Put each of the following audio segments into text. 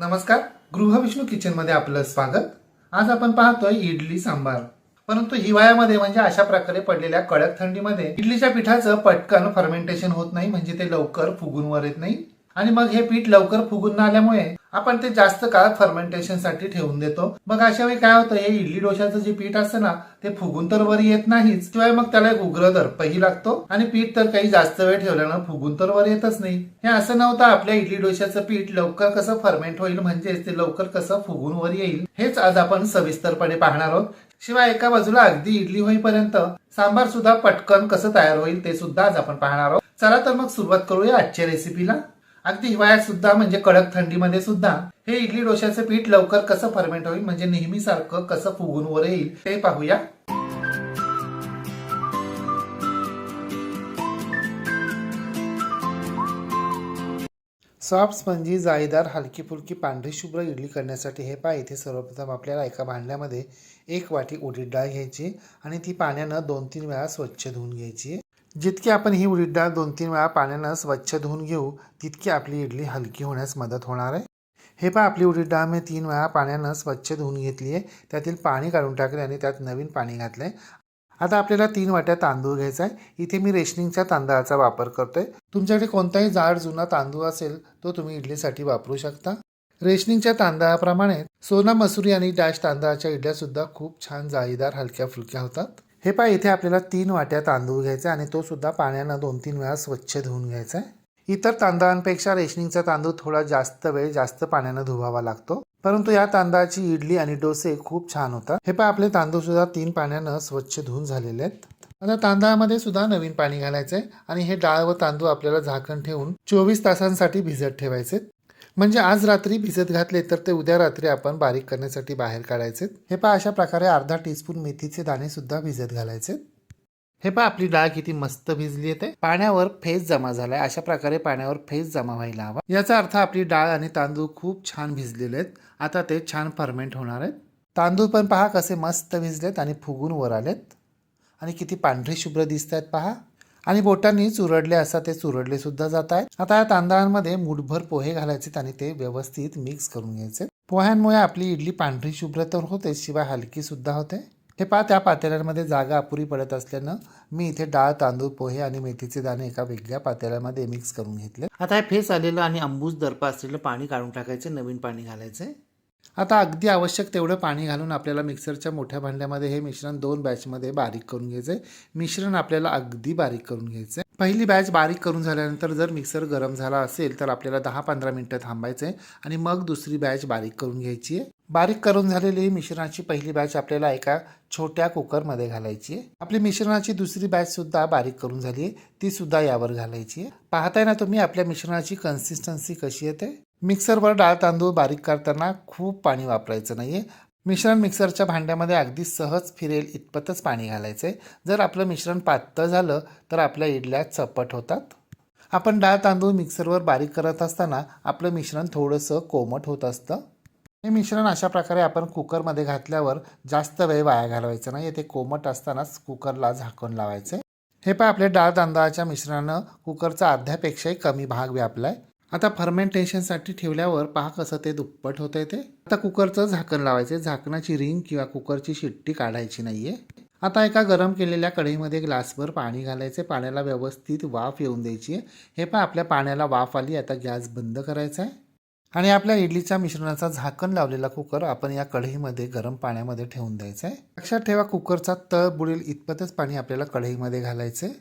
नमस्कार. गृहविष्णू किचनमध्ये आपलं स्वागत. आज आपण पाहतोय इडली सांबार. परंतु हिवाळ्यामध्ये म्हणजे अशा प्रकारे पडलेल्या कडक थंडीमध्ये इडलीच्या पिठाचं पटकन फर्मेंटेशन होत नाही म्हणजे ते लवकर फुगून वर येत नाही. आणि मग हे पीठ लवकर फुगून न आल्यामुळे आपण ते जास्त काळ फर्मेंटेशनसाठी ठेवून देतो. मग अशा वेळी काय होतं हे इडली डोशाचं जे पीठ असतं ना ते फुगून तर वर येत नाहीच. शिवाय मग त्याला एक उग्र दर्पही लागतो. आणि पीठ तर काही जास्त वेळ ठेवल्यानं फुगून तर वर येतच नाही. हे असं नव्हतं आपल्या इडली डोशाचं पीठ लवकर कसं फर्मेंट होईल म्हणजेच ते लवकर कसं फुगून वर येईल हेच आज आपण सविस्तरपणे पाहणार आहोत. शिवाय एका बाजूला अगदी इडली होईपर्यंत सांबार सुद्धा पटकन कसं तयार होईल ते सुद्धा आज आपण पाहणार आहोत. चला तर मग सुरुवात करूया आजच्या रेसिपीला अगदी हिवाळ्यात सुद्धा म्हणजे कडक थंडीमध्ये सुद्धा हे इडली डोशाचं पीठ लवकर कसं फर्मेंट होईल म्हणजे नेहमी सारखं कसं फुगून वर येईल ते पाहूया. सॉफ्ट स्पंजी जाळीदार हलकी फुलकी पांढरी शुभ्र इडली करण्यासाठी हे पाय इथे सर्वप्रथम आपल्याला एका भांड्यामध्ये एक वाटी उडीद डाळ घ्यायची आणि ती पाण्यानं दोन तीन वेळा स्वच्छ धुवून घ्यायची. जितकी आपण ही उडीद डाळ दोन तीन वेळा पाण्यानं स्वच्छ धुवून घेऊ तितकी आपली इडली हलकी होण्यास मदत होणार आहे. हे पहा आपली उडीद डाळ मी तीन वेळा पाण्यानं स्वच्छ धुवून घेतली आहे त्यातील पाणी काढून टाकले आणि त्यात नवीन पाणी घातलं आहे आता आपल्याला तीन वाट्या तांदूळ घ्यायचा आहे. इथे मी रेशनिंगच्या तांदळाचा वापर करतोय. तुमच्याकडे कोणताही जाड जुना तांदूळ असेल तो तुम्ही इडलीसाठी वापरू शकता. रेशनिंगच्या तांदळाप्रमाणे सोना मसुरी आणि डॅश तांदळाच्या इडल्यासुद्धा खूप छान जाळीदार हलक्या फुलक्या होतात. हे पहा इथे आपल्याला तीन वाट्या तांदूळ घ्यायचा आणि तो सुद्धा पाण्यानं दोन तीन वेळा स्वच्छ धुवून घ्यायचा आहे. इतर तांदळांपेक्षा रेशनिंगचा तांदूळ थोडा जास्त वेळ जास्त पाण्यानं धुवावा लागतो. परंतु या तांदळाची इडली आणि डोसे खूप छान होतात. हे पहा आपले तांदूळ सुद्धा तीन पाण्यानं स्वच्छ धुवून झालेले आहेत. आता तांदळामध्ये सुद्धा नवीन पाणी घालायचंय आणि हे डाळ व तांदूळ आपल्याला झाकण ठेवून चोवीस तासांसाठी भिजत ठेवायचे म्हणजे आज रात्री भिजत घातले तर ते उद्या रात्री आपण बारीक करण्यासाठी बाहेर काढायचे. हे पहा अशा प्रकारे अर्धा टीस्पून मेथीचे दाणे सुद्धा भिजत घालायचे. हे पहा आपली डाळ किती मस्त भिजली येते पाण्यावर फेस जमा झालाय. अशा प्रकारे पाण्यावर फेस जमा व्हायला हवा. याचा अर्थ आपली डाळ आणि तांदूळ खूप छान भिजलेले आहेत. आता ते छान फर्मेंट होणार आहेत. तांदूळ पण पहा कसे मस्त भिजलेत आणि फुगून वर आलेत. आणि किती पांढरे शुभ्र दिसत आहेत पहा. आणि बोटांनी चुरडले असा ते चुरडले सुद्धा जात आहेत. आता या तांदळांमध्ये मुठभर पोहे घालायचे आणि ते व्यवस्थित मिक्स करून घ्यायचे. पोह्यांमुळे आपली इडली पांढरी शुभ्र तर होते शिवाय हलकी सुद्धा होते. हे पहा त्या पातेल्यांमध्ये जागा अपुरी पडत असल्यानं मी इथे डाळ तांदूळ पोहे आणि मेथीचे दाणे एका वेगळ्या पातेल्यामध्ये मिक्स करून घेतले. आता हे फेस आलेलं आणि अंबूज दर्प असलेलं पाणी काढून टाकायचे नवीन पाणी घालायचे. आता अगदी आवश्यक तेवढं पाणी घालून आपल्याला मिक्सरच्या मोठ्या भांड्यामध्ये हे मिश्रण दोन बॅचमध्ये बारीक करून घ्यायचं आहे मिश्रण आपल्याला अगदी बारीक करून घ्यायचं आहे पहिली बॅच बारीक करून झाल्यानंतर जर मिक्सर गरम झाला असेल तर आपल्याला दहा पंधरा मिनटं थांबायचं आहे आणि मग दुसरी बॅच बारीक करून घ्यायची आहे. बारीक करून झालेली मिश्रणाची पहिली बॅच आपल्याला एका छोट्या कुकरमध्ये घालायची आहे. आपली मिश्रणाची दुसरी बॅच सुद्धा बारीक करून झाली आहे. ती सुद्धा यावर घालायची आहे. पाहताय ना तुम्ही आपल्या मिश्रणाची कन्सिस्टन्सी कशी येते? मिक्सरवर डाळ तांदूळ बारीक करताना खूप पाणी वापरायचं नाही आहे मिश्रण मिक्सरच्या भांड्यामध्ये अगदी सहज फिरेल इतपतच पाणी घालायचं. आहे जर आपलं मिश्रण पातळ झालं तर आपल्या इडल्या चपट होतात. आपण डाळ तांदूळ मिक्सरवर बारीक करत असताना आपलं मिश्रण थोडंसं कोमट होत असतं. हे मिश्रण अशा प्रकारे आपण कुकरमध्ये घातल्यावर जास्त वेळ वाया घालवायचं नाही. ते कोमट असतानाच कुकरला झाकण लावायचे. हे पण आपल्या डाळ तांदळाच्या मिश्रणानं कुकरचा अर्ध्यापेक्षाही कमी भाग व्यापला आहे आता फर्मेंटेशनसाठी ठेवल्यावर पहा कसं ते दुप्पट होतंय ते. आता कुकरचं झाकण लावायचं झाकणाची रिंग किंवा कुकरची शिट्टी काढायची नाही आहे आता एका गरम केलेल्या कढईमध्ये ग्लासभर पाणी घालायचे पाण्याला व्यवस्थित वाफ येऊन द्यायची आहे. हे पण आपल्या पाण्याला वाफ आली. आता गॅस बंद करायचा आहे. आणि आपल्या इडलीच्या मिश्रणाचा झाकण लावलेला कुकर आपण या कढईमध्ये गरम पाण्यामध्ये ठेवून द्यायचा आहे. लक्षात ठेवा कुकरचा तळ बुडेल इतपतच पाणी आपल्याला कढईमध्ये घालायचं आहे.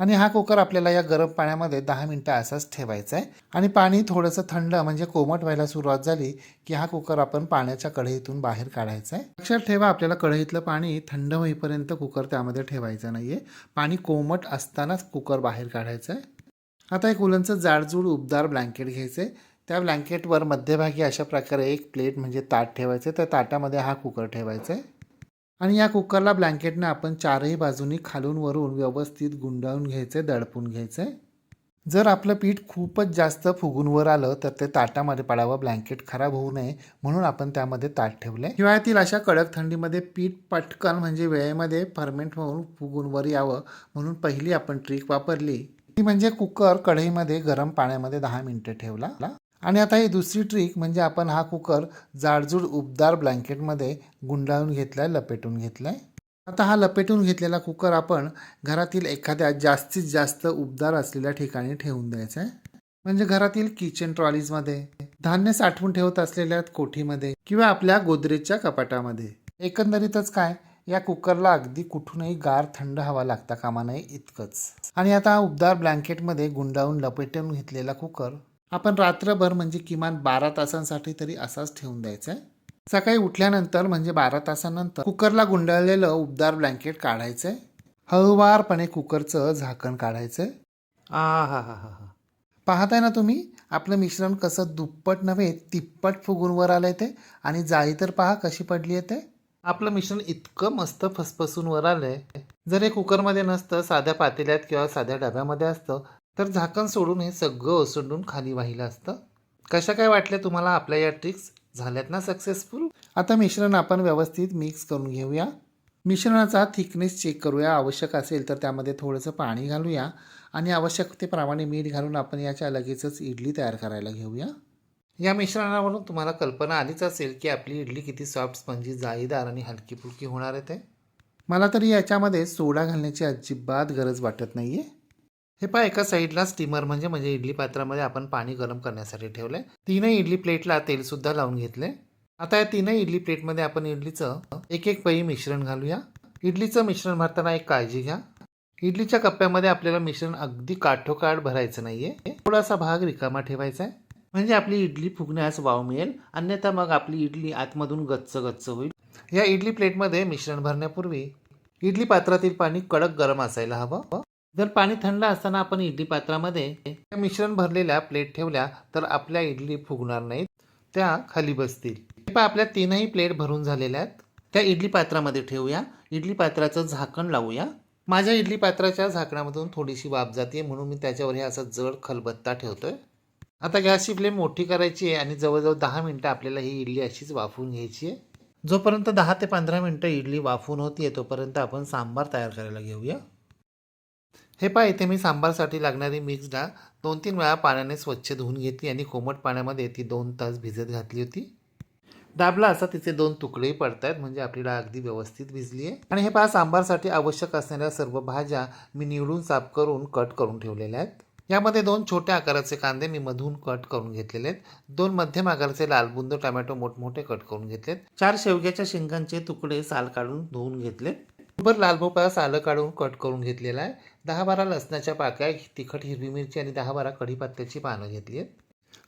आणि हा कुकर आपल्याला या गरम पाण्यामध्ये दहा मिनटं असाच ठेवायचा आहे. आणि पाणी थोडंसं थंड म्हणजे कोमट व्हायला सुरुवात झाली की हा कुकर आपण पाण्याच्या कढईतून बाहेर काढायचा आहे. लक्षात ठेवा आपल्याला कढईतलं पाणी थंड होईपर्यंत कुकर त्यामध्ये ठेवायचं नाही आहे पाणी कोमट असतानाच कुकर बाहेर काढायचं आहे. आता एक उलनचं जाडजूड उबदार ब्लँकेट घ्यायचं आहे त्या ब्लँकेटवर मध्यभागी अशा प्रकारे एक प्लेट म्हणजे ताट ठेवायचं आहे. त्या ताटामध्ये हा कुकर ठेवायचा आहे. आणि या कुकरला ब्लँकेटनं आपण चारही बाजूनी खालून वरून व्यवस्थित गुंडाळून घ्यायचं दडपून घ्यायचं. जर आपलं पीठ खूपच जास्त फुगून वर आलं तर ते ताटामध्ये पडावं ब्लँकेट खराब होऊ नये म्हणून आपण त्यामध्ये ताट ठेवले हिवाळ्यातील अशा कडक थंडीमध्ये पीठ पटकन म्हणजे वेळेमध्ये फर्मेंट होऊन फुगून वर यावं म्हणून पहिली आपण ट्रिक वापरली. ती म्हणजे कुकर कढईमध्ये गरम पाण्यामध्ये दहा मिनटं ठेवला. आणि आता ही दुसरी ट्रिक म्हणजे आपण हा कुकर जाडजूड उबदार ब्लँकेटमध्ये गुंडाळून घेतलाय लपेटून घेतलाय. आता हा लपेटून घेतलेला कुकर आपण घरातील एखाद्या जास्तीत जास्त उबदार असलेल्या ठिकाणी ठेवून द्यायचा आहे म्हणजे घरातील किचन ट्रॉलीजमध्ये धान्य साठवून ठेवत असलेल्या कोठीमध्ये किंवा आपल्या गोदरेजच्या कपाटामध्ये. एकंदरीतच काय या कुकरला अगदी कुठूनही गार थंड हवा लागता कामा नये इतकंच. आणि आता उबदार ब्लँकेटमध्ये गुंडाळून लपेटून घेतलेला कुकर आपण रात्रभर म्हणजे किमान बारा तासांसाठी तरी असाच ठेवून द्यायचा आहे. सकाळी उठल्यानंतर म्हणजे बारा तासानंतर कुकरला गुंडाळलेलं उबदार ब्लँकेट काढायचंय. हळूवारपणे कुकरचं झाकण काढायचंय. आ हा हा हा हा. पाहताय ना तुम्ही? आपलं मिश्रण कसं दुप्पट नव्हे तिप्पट फुगून वर आलंय ते. आणि जाळी तर पहा कशी पडली आहे ते. आपलं मिश्रण इतकं मस्त फसफसून वर आलंय. जर हे कुकरमध्ये नसतं साध्या पातेल्यात किंवा साध्या डब्यामध्ये असतं तर झाकण सोडून हे सगळं ओसंडून खाली वाहिलं असतं. कशा काय वाटल्या तुम्हाला आपल्या या ट्रिक्स झाल्यात ना सक्सेसफुल आता मिश्रण आपण व्यवस्थित मिक्स करून घेऊया. मिश्रणाचा थिकनेस चेक करूया. आवश्यक असेल तर त्यामध्ये थोडंसं पाणी घालूया. आणि आवश्यकतेप्रमाणे मीठ घालून आपण याच्या लगेचच इडली तयार करायला घेऊया. या मिश्रणावरून तुम्हाला कल्पना आलीच असेल की आपली इडली किती सॉफ्ट स्पंजी जाळीदार आणि हलकी फुलकी होणार आहे ते. मला तरी याच्यामध्ये सोडा घालण्याची अजिबात गरज वाटत नाही आहे हे पहा एका साईडला स्टीमर म्हणजे म्हणजे इडली पात्रामध्ये आपण पाणी गरम करण्यासाठी ठेवलंय. तीनही इडली प्लेटला तेलसुद्धा लावून घेतले आता या तीनही इडली प्लेटमध्ये आपण इडलीचं एक एक पई मिश्रण घालूया. इडलीचं मिश्रण भरताना एक काळजी घ्या. इडलीच्या कप्प्यामध्ये आपल्याला मिश्रण अगदी काठोकाठ भरायचं नाहीये. थोडासा भाग रिकामा ठेवायचा आहे. म्हणजे आपली इडली फुगण्यास वाव मिळेल. अन्यथा मग आपली इडली आतमधून गच्च गच्च होईल. या इडली प्लेटमध्ये मिश्रण भरण्यापूर्वी इडली पात्रातील पाणी कडक गरम असायला हवं. जर पाणी थंड असताना आपण इडली पात्रामध्ये त्या मिश्रण भरलेल्या प्लेट ठेवल्या तर आपल्या इडली फुगणार नाहीत. त्या खाली बसतील. पहा, आपल्या तीनही प्लेट भरून झालेल्या आहेत. त्या इडली पात्रामध्ये ठेवूया. इडली पात्राचं झाकण लावूया. माझ्या इडली पात्राच्या झाकणामधून थोडीशी वाफ जाते म्हणून मी त्याच्यावर हे असा जड खलबत्ता ठेवतोय. आता गॅसची फ्लेम मोठी करायची आहे आणि जवळजवळ दहा मिनटं आपल्याला ही इडली अशीच वाफवून घ्यायची आहे. जोपर्यंत दहा ते पंधरा मिनटं इडली वाफून होती आहे तोपर्यंत आपण सांबार तयार करायला घेऊया. हे पहा इथे मी सांबारसाठी लागणारी मिक्स डाळ दोन तीन वेळा पाण्याने स्वच्छ धुवून घेतली आणि कोमट पाण्यामध्ये ती दोन तास भिजत घातली होती. दाबला असा तिचे दोन तुकडेही पडतायत म्हणजे आपली डाळ अगदी व्यवस्थित भिजली आहे. आणि हे पहा सांबारसाठी आवश्यक असणाऱ्या सर्व भाज्या मी निवडून साफ करून कट करून ठेवलेल्या आहेत. यामध्ये दोन छोट्या आकाराचे कांदे मी मधून कट करून घेतलेले आहेत. दोन मध्यम आकाराचे लालबुंद टोमॅटो मोठमोठे कट करून घेतलेत. चार शेवग्याच्या शेंगांचे तुकडे साल काढून धुवून घेतले बर लाल भोपळा सालं काढून कट करून घेतलेला आहे. दहा बारा लसणाच्या पाकळ्या तिखट हिरवी मिरची आणि दहा बारा कढीपत्त्याची पानं घेतली आहेत.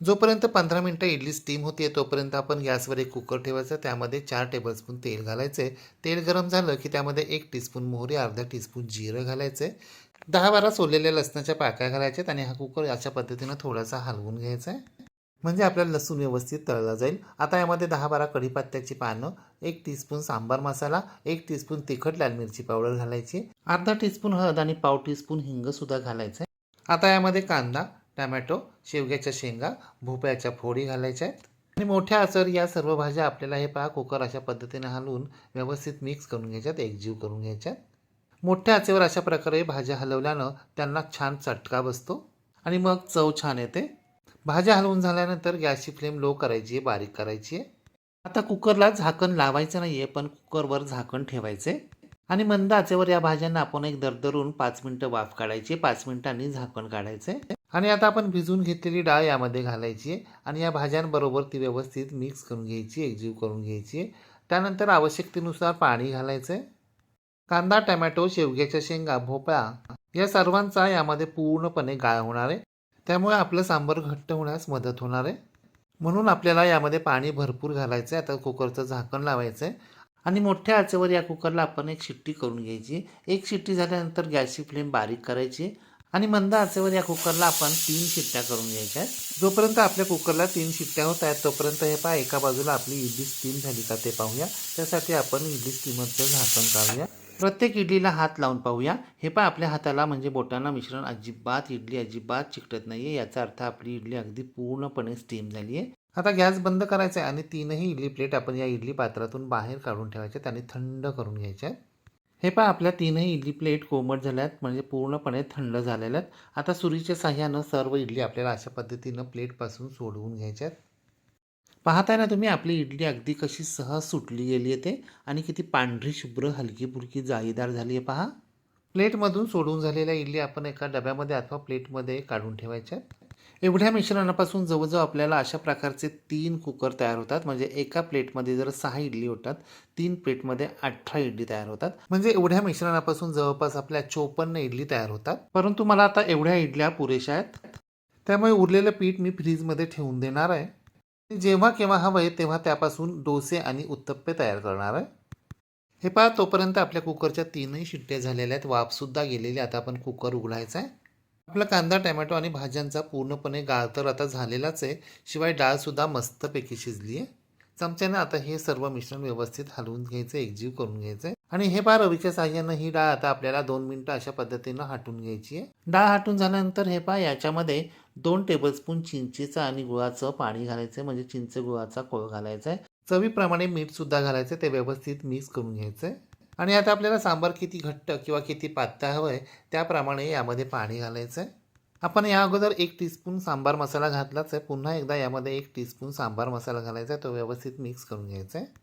जोपर्यंत पंधरा मिनटं इडली स्टीम होते तोपर्यंत आपण गॅसवर एक कुकर ठेवायचा त्यामध्ये चार टेबलस्पून तेल घालायचे तेल गरम झालं की त्यामध्ये एक टीस्पून मोहरी अर्धा टीस्पून जिरं घालायचे दहा बारा सोललेल्या लसणाच्या पाकळ्या घालायच्यात आणि हा कुकर अशा पद्धतीनं थोडासा हलवून घ्यायचा आहे म्हणजे आपल्याला लसूण व्यवस्थित तळला जाईल. आता यामध्ये दहा बारा कढीपत्त्याची पानं एक टीस्पून सांबार मसाला एक टीस्पून तिखट लाल मिरची पावडर घालायची अर्धा टीस्पून हळद आणि पाव टीस्पून हिंगसुद्धा घालायचं आहे आता यामध्ये कांदा टमॅटो शेवग्याच्या शेंगा भोपळ्याच्या फोडी घालायच्या आहेत. आणि मोठ्या आचर या सर्व भाज्या आपल्याला हे पहा कुकर अशा पद्धतीने हलवून व्यवस्थित मिक्स करून घ्यायच्यात एकजीव करून घ्यायच्यात. मोठ्या आचेवर अशा प्रकारे भाज्या हलवल्यानं त्यांना छान चटका बसतो. आणि मग चव छान येते. भाज्या हलवून झाल्यानंतर गॅसची फ्लेम लो करायची आहे बारीक करायची आहे. आता कुकरला झाकण लावायचं नाही आहे पण कुकरवर झाकण ठेवायचे आणि मंद आचेवर या भाज्यांना आपण एक दरदरून पाच मिनटं वाफ काढायची पाच मिनिटांनी झाकण काढायचे आणि आता आपण भिजवून घेतलेली डाळ यामध्ये घालायची आहे आणि या भाज्यांबरोबर ती व्यवस्थित मिक्स करून घ्यायची एकजीव करून घ्यायची त्यानंतर आवश्यकतेनुसार पाणी घालायचं आहे कांदा टमॅटो शेवग्याच्या शेंगा भोपळा या सर्वांचा यामध्ये पूर्णपणे गाळ होणार आहे. त्यामुळे आपलं सांबार घट्ट होण्यास मदत होणार आहे. म्हणून आपल्याला यामध्ये पाणी भरपूर घालायचं आहे आता कुकरचं झाकण लावायचं आहे आणि मोठ्या आचेवर या कुकरला आपण एक शिट्टी करून घ्यायची. एक शिट्टी झाल्यानंतर गॅसची फ्लेम बारीक करायची. आणि मंद आचेवर या कुकरला आपण तीन शिट्ट्या करून घ्यायच्या जोपर्यंत आपल्या कुकरला तीन शिट्ट्या होत आहेत तोपर्यंत हे पहा एका बाजूला आपली इडली स्टीम झाली का ते पाहूया. त्यासाठी आपण इडली स्टीमरचं झाकण काढूया. प्रत्येक इडलीला हात लावून पाहूया. हे पहा आपल्या हाताला म्हणजे बोटांना मिश्रण अजिबात इडली अजिबात चिकटत नाही आहे याचा अर्थ आपली इडली अगदी पूर्णपणे स्टीम झाली आहे आता गॅस बंद करायचा आहे आणि तीनही इडली प्लेट आपण या इडली पात्रातून बाहेर काढून ठेवायच्यात आणि थंड करून घ्यायच्यात. आहेत हे पहा आपल्या तीनही इडली प्लेट कोमट झाल्यात म्हणजे पूर्णपणे थंड झालेल्या आहेत आता सुरीच्या साह्यानं सर्व इडली आपल्याला अशा पद्धतीनं प्लेटपासून सोडवून घ्यायच्यात. पाहताय ना तुम्ही आपली इडली अगदी कशी सहज सुटली गेली आहे ते आणि किती पांढरी शुभ्र हलकी फुलकी जाळीदार झाली आहे पहा. प्लेटमधून सोडून झालेल्या इडली आपण एका डब्यामध्ये अथवा प्लेटमध्ये काढून ठेवायच्या. एवढ्या मिश्रणापासून जवळजवळ आपल्याला अशा प्रकारचे तीन कुकर तयार होतात. म्हणजे एका प्लेटमध्ये जर सहा इडली होतात तीन प्लेटमध्ये अठरा इडली तयार होतात. म्हणजे एवढ्या मिश्रणापासून जवळपास आपल्या चोपन्न इडली तयार होतात. परंतु मला आता एवढ्या इडल्या पुरेशा आहेत. त्यामुळे उरलेलं पीठ मी फ्रीजमध्ये ठेवून देणार आहे. जेव्हा केव्हा हवं आहे तेव्हा त्यापासून डोसे आणि उत्तप्पे तयार करणार आहे. हे पहा तोपर्यंत आपल्या कुकरच्या तीनही शिट्ट्या झालेल्या आहेत. वाफसुद्धा गेलेली आता आपण कुकर उघडायचा आहे. आपला कांदा टमॅटो आणि भाज्यांचा पूर्णपणे गाळ तर आता झालेलाच आहे. शिवाय डाळसुद्धा मस्तपैकी शिजली आहे. चमच्याने आता हे सर्व मिश्रण व्यवस्थित हलवून घ्यायचं एकजीव करून घ्यायचं आहे. आणि हे पहा रवीच्या साह्यानं ही डाळ आता आपल्याला दोन मिनटं अशा पद्धतीनं हाटून घ्यायची आहे. डाळ हाटून झाल्यानंतर हे पहा याच्यामध्ये दोन टेबलस्पून चिंचेचं आणि गुळाचं पाणी घालायचं आहे म्हणजे चिंच गुळाचा कोळ घालायचा आहे चवीप्रमाणे मीठसुद्धा घालायचं आहे ते व्यवस्थित मिक्स करून घ्यायचं आहे आणि आता आपल्याला सांबार किती घट्ट किंवा किती पातळ हवं आहे त्याप्रमाणे यामध्ये पाणी घालायचं आहे आपण या अगोदर एक टीस्पून सांबार मसाला घातलाच आहे पुन्हा एकदा यामध्ये एक टीस्पून सांबार मसाला घालायचा आहे तो व्यवस्थित मिक्स करून घ्यायचा आहे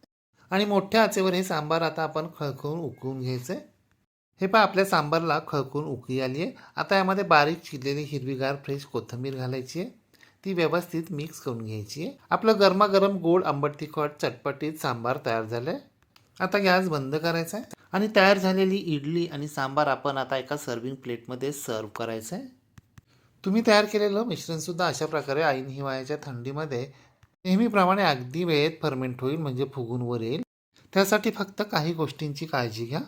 आणि मोठ्या आचेवर हे सांबार आता आपण खळखळून उकळून घ्यायचं. आहे हे पहा आपल्या सांबारला खळखळून उकळी आली आहे. आता यामध्ये बारीक चिरलेली हिरवीगार फ्रेश कोथिंबीर घालायची आहे. ती व्यवस्थित मिक्स करून घ्यायची आहे. आपलं गरमागरम गोड आंबट तिखट चटपटीत सांबार तयार झालं आहे आता गॅस बंद करायचा आहे. आणि तयार झालेली इडली आणि सांबार आपण आता एका सर्विंग प्लेटमध्ये सर्व करायचं आहे तुम्ही तयार केलेलं मिश्रणसुद्धा अशा प्रकारे ऐन हिवाळ्याच्या थंडीमध्ये नेहमीप्रमाणे अगदी वेळेत फर्मेंट होईल म्हणजे फुगून वर येईल. त्यासाठी फक्त काही गोष्टींची काळजी घ्या.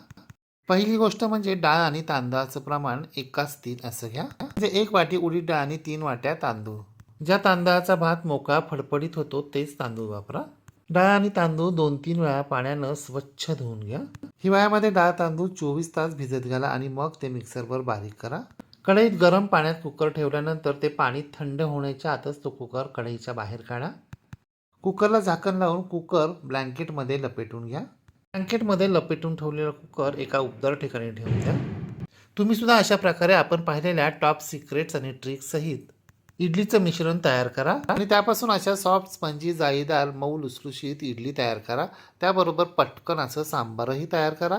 पहिली गोष्ट म्हणजे डाळ आणि तांदळाचं प्रमाण एकाच तीन असं घ्या. म्हणजे एक वाटी उडीद डाळ आणि तीन वाट्या तांदूळ. ज्या तांदळाचा भात मोकळा फडफडीत होतो तेच तांदूळ वापरा. डाळ आणि तांदूळ दोन तीन वेळा पाण्यानं स्वच्छ धुवून घ्या. हिवाळ्यामध्ये डाळ तांदूळ चोवीस तास भिजत घाला आणि मग ते मिक्सरवर बारीक करा. कढईत गरम पाण्यात कुकर ठेवल्यानंतर ते पाणी थंड होण्याच्या आतच तो कुकर कढईच्या बाहेर काढा. कुकरला झाकण लावून कुकर ब्लँकेटमध्ये लपेटून घ्या. ब्लँकेटमध्ये लपेटून ठेवलेला कुकर एका उबदार ठिकाणी ठेवून द्या. तुम्ही सुद्धा अशा प्रकारे आपण पाहिलेल्या टॉप सिक्रेट्स आणि ट्रिक्स सहित इडलीचं मिश्रण तयार करा आणि त्यापासून अशा सॉफ्ट स्पंजी जाळीदार मऊ लुसलुशीत इडली तयार करा. त्याबरोबर पटकन असं सांबारही तयार करा.